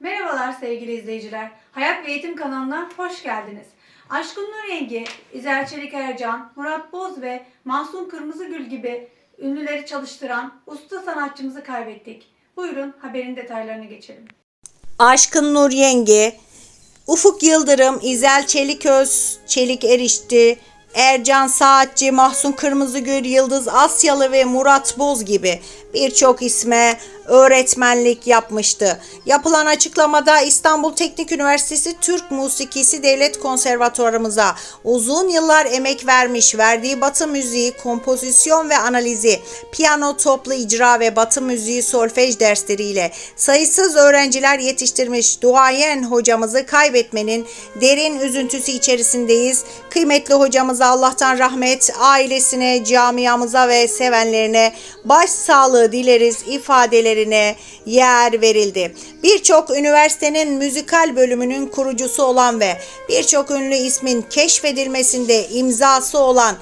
Merhabalar sevgili izleyiciler. Hayat ve Eğitim kanalına hoş geldiniz. Aşkın Nur Yengi, İzel Çelik Ercan, Murat Boz ve Mahsun Kırmızıgül gibi ünlüleri çalıştıran usta sanatçımızı kaybettik. Buyurun haberin detaylarına geçelim. Aşkın Nur Yenge, Ufuk Yıldırım, İzel Çeliköz, Çelik Erişti, Ercan Saatçi, Mahsun Kırmızıgül, Yıldız Asyalı ve Murat Boz gibi birçok isme öğretmenlik yapmıştı. Yapılan açıklamada İstanbul Teknik Üniversitesi Türk Musikisi Devlet Konservatuarımıza uzun yıllar emek vermiş, verdiği batı müziği, kompozisyon ve analizi, piyano toplu icra ve batı müziği solfej dersleriyle sayısız öğrenciler yetiştirmiş duayen hocamızı kaybetmenin derin üzüntüsü içerisindeyiz. Kıymetli hocamıza Allah'tan rahmet, ailesine, camiamıza ve sevenlerine baş sağlığı dileriz ifadelerine yer verildi. Birçok üniversitenin müzikal bölümünün kurucusu olan ve birçok ünlü ismin keşfedilmesinde imzası olan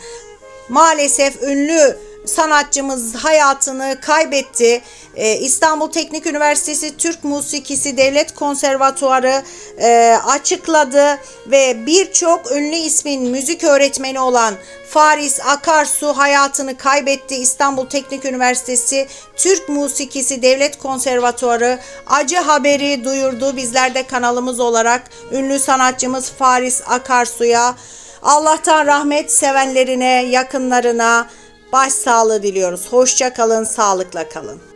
maalesef ünlü sanatçımız hayatını kaybetti. Ee, İstanbul Teknik Üniversitesi Türk Musikisi Devlet Konservatuarı e, açıkladı ve birçok ünlü ismin müzik öğretmeni olan Faris Akarsu hayatını kaybetti. İstanbul Teknik Üniversitesi Türk Musikisi Devlet Konservatuarı acı haberi duyurdu. Bizler de kanalımız olarak ünlü sanatçımız Faris Akarsu'ya Allah'tan rahmet sevenlerine, yakınlarına başsağlığı diliyoruz. Hoşça kalın, sağlıkla kalın.